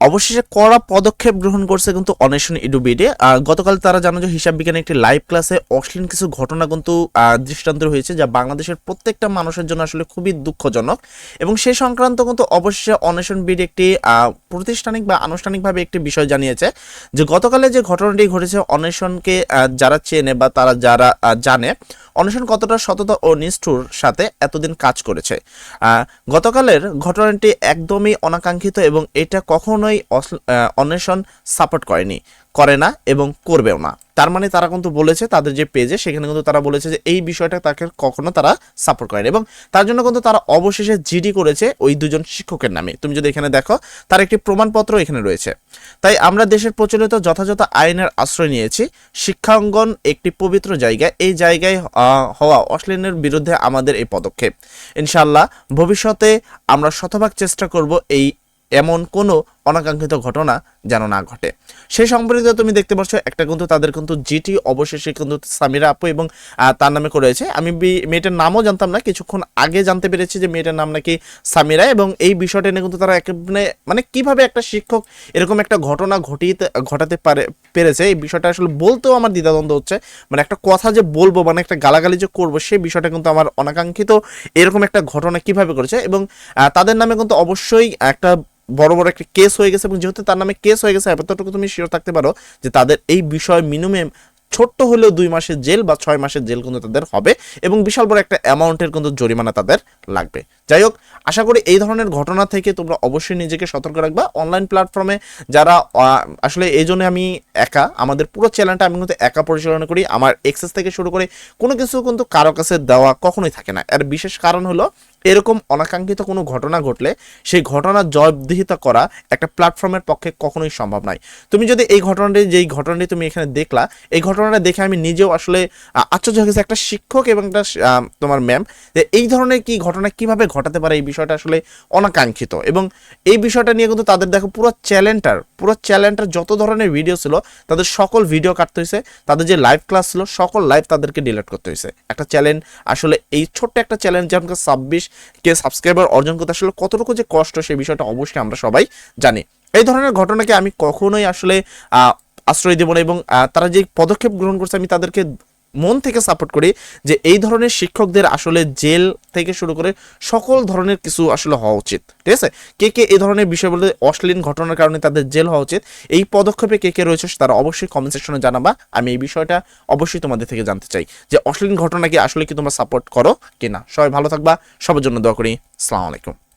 অবশেষে কড়া পদক্ষেপ গ্রহণ করছে কিন্তু অন্বেষণ ইডুবিডে। গতকাল তারা জানো যে হিসাব বিজ্ঞানের একটি লাইভ ক্লাসে অশ্লীল কিছু ঘটনা কিন্তু দৃষ্টান্ত হয়েছে যা বাংলাদেশের প্রত্যেকটা মানুষের জন্য আসলে খুবই দুঃখজনক। এবং সে সংক্রান্ত কিন্তু অবশেষে অন্বেষণ বিড একটি প্রতিষ্ঠানিক বা আনুষ্ঠানিকভাবে একটি বিষয় জানিয়েছে যে গতকালে যে ঘটনাটি ঘটেছে অন্বেষণকে যারা চেনে বা তারা যারা জানে অন্বেষণ কতটা সততা ও নিষ্ঠুর সাথে এতদিন কাজ করেছে। গতকালের ঘটনাটি একদমই অনাকাঙ্ক্ষিত এবং এটা কখনোই অন্বেষণ সাপোর্ট করেনি, করে না এবং করবেও না। তার মানে তারা কিন্তু বলেছে তাদের যে পেজে সেখানে কিন্তু তারা বলেছে যে এই বিষয়টা তাকে কখনো তারা সাপোর্ট করেনি এবং তার জন্য কিন্তু তারা অবশেষে জিডি করেছে ওই দুজন শিক্ষকের নামে। তুমি যদি এখানে দেখো, তার একটি প্রমাণপত্র এখানে রয়েছে। তাই আমরা দেশের প্রচলিত যথাযথ আইনের আশ্রয় নিয়েছি। শিক্ষাঙ্গন একটি পবিত্র জায়গা। এই জায়গায় হওয়া অশ্লীলের বিরুদ্ধে আমাদের এই পদক্ষেপ। ইনশাল্লাহ ভবিষ্যতে আমরা শতভাগ চেষ্টা করব এই এমন কোনো অনাকাঙ্ক্ষিত ঘটনা যেন না ঘটে। সেই সম্পর্কিত তুমি দেখতে পাচ্ছ, একটা কিন্তু তাদের কিন্তু জিটি, অবশেষে কিন্তু সামিরা আপু এবং তার নামে করেছে আমি মেয়েটার নামও জানতাম না, কিছুক্ষণ আগে জানতে পেরেছি যে মেয়েটার নাম নাকি সামিরা এবং এই বিষয়টা নিয়ে কিন্তু তারা একেবারে মানে কীভাবে একটা শিক্ষক এরকম একটা ঘটনা ঘটিয়ে ঘটাতে পারে, পেরেছে। এই বিষয়টা আসলে বলতেও আমার দ্বিধাদ্বন্দ্ব হচ্ছে। মানে একটা কথা যে বলব মানে একটা গালাগালি যে করব, সেই বিষয়টা কিন্তু আমার অনাকাঙ্ক্ষিত এরকম একটা ঘটনা কীভাবে করেছে এবং তাদের নামে কিন্তু অবশ্যই একটা বড় বড় একটা কেস হয়ে গেছে এবং যেহেতু তার নামে কেস হয়ে গেছে, এতটুকু তুমি শিওর থাকতে পারো যে তাদের এই বিষয় মিনিমাম ছোট্ট হলেও দুই মাসের জেল বা ছয় মাসের জেল কিন্তু তাদের হবে এবং বিশাল বড় একটা অ্যামাউন্টের কিন্তু জরিমানা তাদের লাগবে। যাই হোক, আশা করি এই ধরনের ঘটনা থেকে তোমরা অবশ্যই নিজেকে সতর্ক রাখবা। অনলাইন প্ল্যাটফর্মে যারা আসলে এই জন্য আমি একা, আমাদের পুরো চ্যানেলটা আমি কিন্তু একা পরিচালনা করি। আমার এক্সেস থেকে শুরু করে কোনো কিছু কিন্তু কারও কাছে দেওয়া কখনোই থাকে না। এর বিশেষ কারণ হলো এরকম অনাকাঙ্ক্ষিত কোনো ঘটনা ঘটলে সেই ঘটনা জবাবদিহিতা করা একটা প্ল্যাটফর্মের পক্ষে কখনোই সম্ভব নয়। তুমি যদি এই ঘটনাটি, যেই ঘটনাটি তুমি এখানে দেখলা, এই ঘটনাটা দেখে আমি নিজেও আসলে আশ্চর্য হয়ে গেছি। একটা শিক্ষক এবং একটা তোমার ম্যাম যে এই ধরনের কি ঘটনা কীভাবে ঘটাতে পারে, এই বিষয়টা আসলে অনাকাঙ্ক্ষিত। এবং এই বিষয়টা নিয়ে কিন্তু তাদের দেখো পুরো চ্যালেঞ্জটার পুরো চ্যালেঞ্জটার যত ধরনের ভিডিও ছিল, তাদের সকল ভিডিও কাটতে হয়েছে তাদের যে লাইভ ক্লাস ছিল, সকল লাইভ তাদেরকে ডিলিট করতে হয়েছে একটা চ্যালেঞ্জ আসলে এই ছোট্ট একটা চ্যালেঞ্জ যে আমাকে ছাব্বিশ কে সাবস্ক্রাইবার অর্জন করতে আসলে কতটুকু যে কষ্ট, সেই বিষয়টা অবশ্যই আমরা সবাই জানি। এই ধরনের ঘটনাকে আমি কখনোই আসলে আশ্রয় দেব না এবং তারা যে পদক্ষেপ গ্রহণ করছে, আমি তাদেরকে মন থেকে সাপোর্ট করি যে এই ধরনের শিক্ষকদের আসলে জেল থেকে শুরু করে সকল ধরনের কিছু আসলে হওয়া উচিত। ঠিক আছে? কে কে এই ধরনের বিষয় বলতে অশ্লীল ঘটনার কারণে তাদের জেল হওয়া উচিত, এই পদক্ষেপে কে কে রয়েছে তারা অবশ্যই কমেন্ট সেকশনে জানাবা। আমি এই বিষয়টা অবশ্যই তোমাদের থেকে জানতে চাই যে অশ্লীল ঘটনাকে আসলে কি তোমরা সাপোর্ট করো কিনা। সবাই ভালো থাকবা, সবার জন্য দোয়া করি। আলাইকুম।